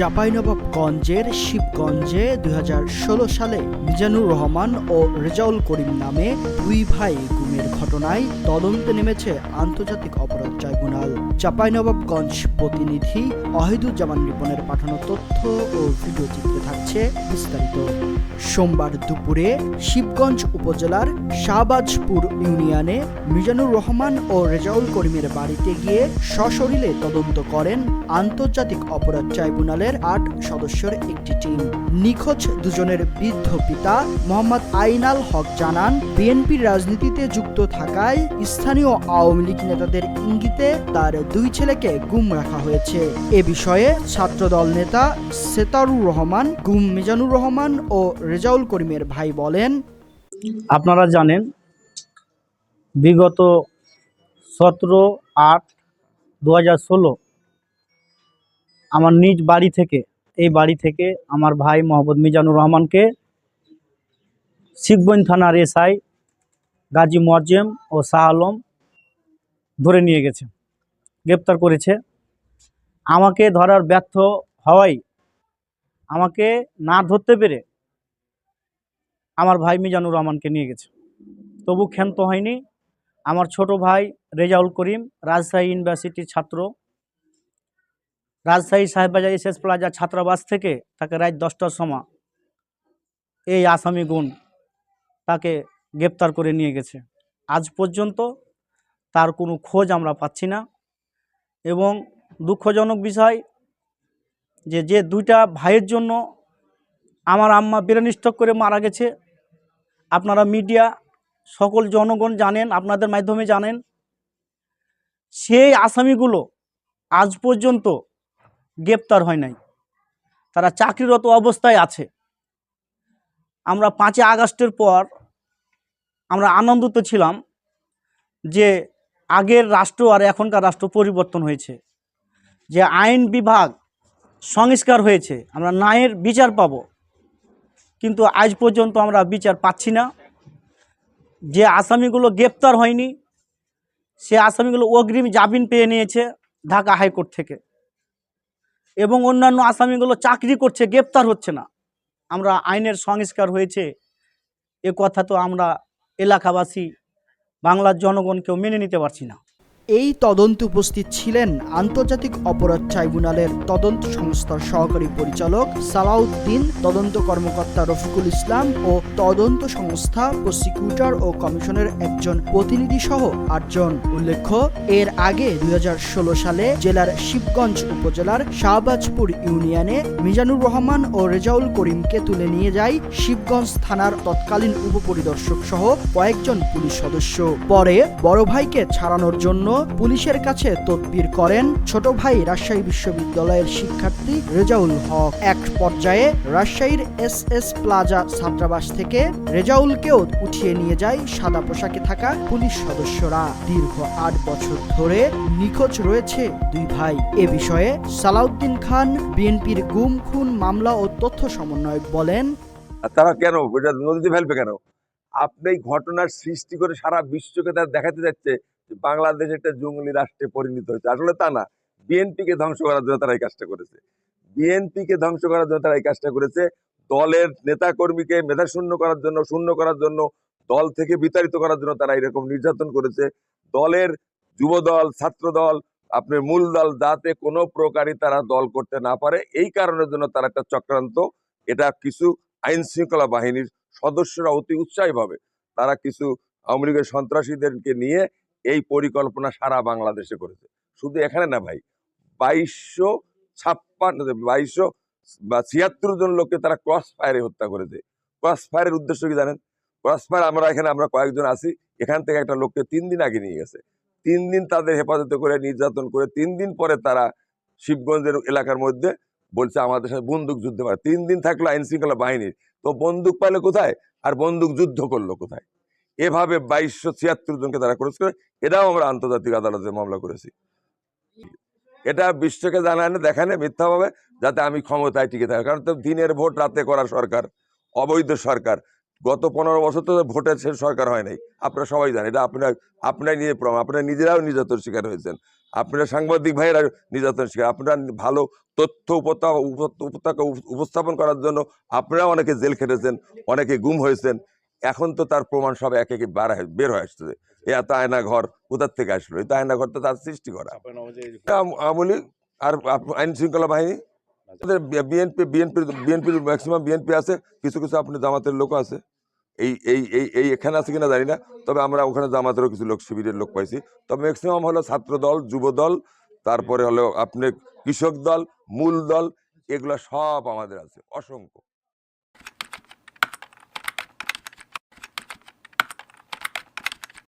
চাঁপাইনবাবগঞ্জের শিবগঞ্জে দুই হাজার ষোলো সালে মিজানুর রহমান ও রেজাউল করিম নামে দুই ভাই গুমের ঘটনায় তদন্তে নেমেছে আন্তর্জাতিক অপরাধ ট্রাইব্যুনাল। চাঁপাইনবাবগঞ্জ প্রতিনিধি অহিদুজ্জামান রিপনের পাঠানো তথ্য ও ভিডিও চিত্রে থাকছে বিস্তারিত। সোমবার দুপুরে শিবগঞ্জ উপজেলার শাহবাজপুর ইউনিয়নে মিজানুর রহমান ও রেজাউল করিমের বাড়িতে গিয়ে সশরীরে তদন্ত করেন আন্তর্জাতিক অপরাধ ট্রাইব্যুনালের আট সদস্যের একটি টিম। নিখোঁজ দুজনের বৃদ্ধ পিতা মোহাম্মদ আইনাল হক জানান, বিএনপির রাজনীতিতে যুক্ত থাকায় স্থানীয় আওয়ামী লীগ নেতাদের ইঙ্গিতে তার দুই ছেলেকে গুম রাখা হয়েছে। এ বিষয়ে ছাত্রদল নেতা সেতারুর রহমান, গুম মিজানুর রহমান ও রেজাউল করিমের ভাই বলেন, আপনারা জানেন, বিগত সতেরো আট দু হাজার ষোলো আমার নিজ বাড়ি থেকে, এই বাড়ি থেকে আমার ভাই মোহাম্মদ মিজানুর রহমানকে শিখগঞ্জ থানার এসআই গাজী মোয়াজ্জেম ও শাহ আলম ধরে নিয়ে গেছে, গ্রেপ্তার করেছে। আমাকে ধরার ব্যর্থ হওয়ায় আমাকে না ধরতে পেরে আমার ভাই মিজানুর রহমানকে নিয়ে গেছে। তবু ক্ষান্ত হয়নি। আমার ছোট ভাই রেজাউল করিম রাজশাহী ইউনিভার্সিটির ছাত্র। Rajshahi Shahebbazar S S plaza ছাত্রাবাস থেকে তাকে রাত দশটার সময় এই আসামি গুণ তাকে গ্রেপ্তার করে নিয়ে গেছে। আজ পর্যন্ত তার কোনো খোঁজ আমরা পাচ্ছি না এবং দুঃখজনক বিষয় যে যে দুইটা ভাইয়ের জন্য আমার আম্মা বিরানিষ্টক করে মারা গেছে। আপনারা মিডিয়া, সকল জনগণ জানেন, আপনাদের মাধ্যমে জানেন। সেই আসামিগুলো আজ পর্যন্ত গ্রেপ্তার হয় নাই। তারা চাকরিরত অবস্থায় আছে। আমরা পাঁচই আগস্টের পর আমরা আনন্দিত ছিলাম যে আগের রাষ্ট্র আর এখনকার রাষ্ট্র পরিবর্তন হয়েছে, যে আইন বিভাগ সংস্কার হয়েছে, আমরা ন্যায়ের বিচার পাবো। কিন্তু আজ পর্যন্ত আমরা বিচার পাচ্ছি না। যে আসামিগুলো গ্রেপ্তার হয়নি, সে আসামিগুলো অগ্রিম জামিন পেয়ে নিয়েছে ঢাকা হাইকোর্ট থেকে। এবং অন্যান্য আসামিগুলো চাকরি করছে, গ্রেপ্তার হচ্ছে না। আমরা আইনের সংস্কার হয়েছে, এ কথা তো আমরা এলাকাবাসী, বাংলার জনগণকেও মেনে নিতে পারছি না। এই তদন্তে উপস্থিত ছিলেন আন্তর্জাতিক অপরাধ ট্রাইব্যুনালের তদন্ত সংস্থার সহকারী পরিচালক সালাউদ্দিন, তদন্ত কর্মকর্তা রফিকুল ইসলাম ও তদন্ত সংস্থা প্রসিকিউটর ও কমিশনের একজন প্রতিনিধি সহ আটজন। উল্লেখ্য, এর আগে দুই হাজার ষোলো সালে জেলার শিবগঞ্জ উপজেলার শাহবাজপুর ইউনিয়নে মিজানুর রহমান ও রেজাউল করিমকে তুলে নিয়ে যায় শিবগঞ্জ থানার তৎকালীন উপপরিদর্শক সহ কয়েকজন পুলিশ সদস্য। পরে বড় ভাইকে ছাড়ানোর জন্য পুলিশের কাছে তদবির করেন ছোট ভাই রাজশাহী বিশ্ববিদ্যালয়ের শিক্ষার্থী রেজাউল হক। এক পর্যায়ে রাজশাহীর এস এস প্লাজা ছাত্রাবাস থেকে রেজাউলকেও উঠিয়ে নিয়ে যায় সাদা পোশাকে থাকা পুলিশ সদস্যরা। দীর্ঘ আট বছর ধরে নিখোঁজ রয়েছে দুই ভাই। এ বিষয়ে সালাউদ্দিন খান, বিএনপির গুম, খুন মামলা ও তথ্য সমন্বয়ক বলেন তারা কেন? নদীতে ফেলবে কেন? আপনি ঘটনার সৃষ্টি করে সারা বিশ্বকে তারা দেখাতে যাচ্ছে। বাংলাদেশ একটা জঙ্গলি রাষ্ট্রে পরিণত হয়েছে। আসলে তা না। বিএনপিকে ধ্বংস করার জন্য তারা এই কাজটা করেছে। বিএনপিকে ধ্বংস করার জন্য তারা এই কাজটা করেছে। দলের নেতা কর্মীকে মেধা শূন্য করার জন্য, শূন্য করার জন্য, দল থেকে বিতাড়িত করার জন্য তারা এরকম নির্যাতন করেছে। দলের যুব দল ছাত্র দল আপনার মূল দল যাতে কোনো প্রকারই তারা দল করতে না পারে, এই কারণের জন্য তারা একটা চক্রান্ত। এটা কিছু আইন শৃঙ্খলা বাহিনীর সদস্যরা অতি উৎসাহীভাবে তারা কিছু আওয়ামী লীগের সন্ত্রাসীদেরকে নিয়ে এই পরিকল্পনা সারা বাংলাদেশে করেছে। শুধু এখানে না ভাই, বাইশশো ছাপ্পান্ন, বাইশশো বা ছিয়াত্তর জন লোককে তারা ক্রস ফায়ারে হত্যা করেছে। ক্রস ফায়ারের উদ্দেশ্য কি জানেন? ক্রস ফায়ার আমরা, এখানে আমরা কয়েকজন আছি, এখান থেকে একটা লোককে তিন দিন আগে নিয়ে গেছে। তিন দিন তাদের হেফাজতে করে, নির্যাতন করে, তিন দিন পরে তারা শিবগঞ্জের এলাকার মধ্যে বলছে আমাদের সাথে বন্দুক যুদ্ধ পারে তিন দিন থাকল আইন শৃঙ্খলা বাহিনীর। তো বন্দুক পাইলো কোথায়? আর বন্দুক যুদ্ধ করল কোথায়? এভাবে বাইশশো ছিয়াত্তর জনকে তারা করেছে এটাও আমরা আন্তর্জাতিক আদালতে মামলা করেছি। এটা বিশ্বকে জানায় না দেখায় না মিথ্যাভাবে, যাতে আমি ক্ষমতায় টিকে থাকি। কারণ তো দিনের ভোট রাতে করা সরকার, অবৈধ সরকার। গত পনেরো বছর তো ভোটের শেষ সরকার হয় নাই। আপনারা সবাই জানেন, এটা আপনার আপনার নিয়ে প্রমাণ, আপনারা নিজেরাও নির্যাতন শিকার হয়েছেন। আপনারা সাংবাদিক ভাইয়েরা নির্যাতন শিকার, আপনারা ভালো তথ্য উপত্যকা উপস্থাপন করার জন্য আপনারা অনেকে জেল খেটেছেন, অনেকে গুম হয়েছেন। এখন তো তার প্রমাণ সব এক একে বার হয়ে- বের হয়ে আসছে এ এত আয়না ঘর কোথার থেকে আসলো? এই তো আয়না ঘর তো তার সৃষ্টি করা। আম- আওয়ামী লীগ আর আইন শৃঙ্খলা বাহিনী? বিএনপি বিএনপি বিএনপির ম্যাক্সিমাম বিএনপি আছে কিছু কিছু আপনি জামাতের লোক আছে। এই এই এই এই এখানে আছে কিনা জানি না তবে আমরা ওখানে জামাতেরও কিছু লোক শিবিরের লোক পাইছি। তবে ম্যাক্সিমাম হলো ছাত্র দল যুব দল তারপরে হলো আপনি কৃষক দল মূল দল এগুলো সব আমাদের আছে অসংখ্য।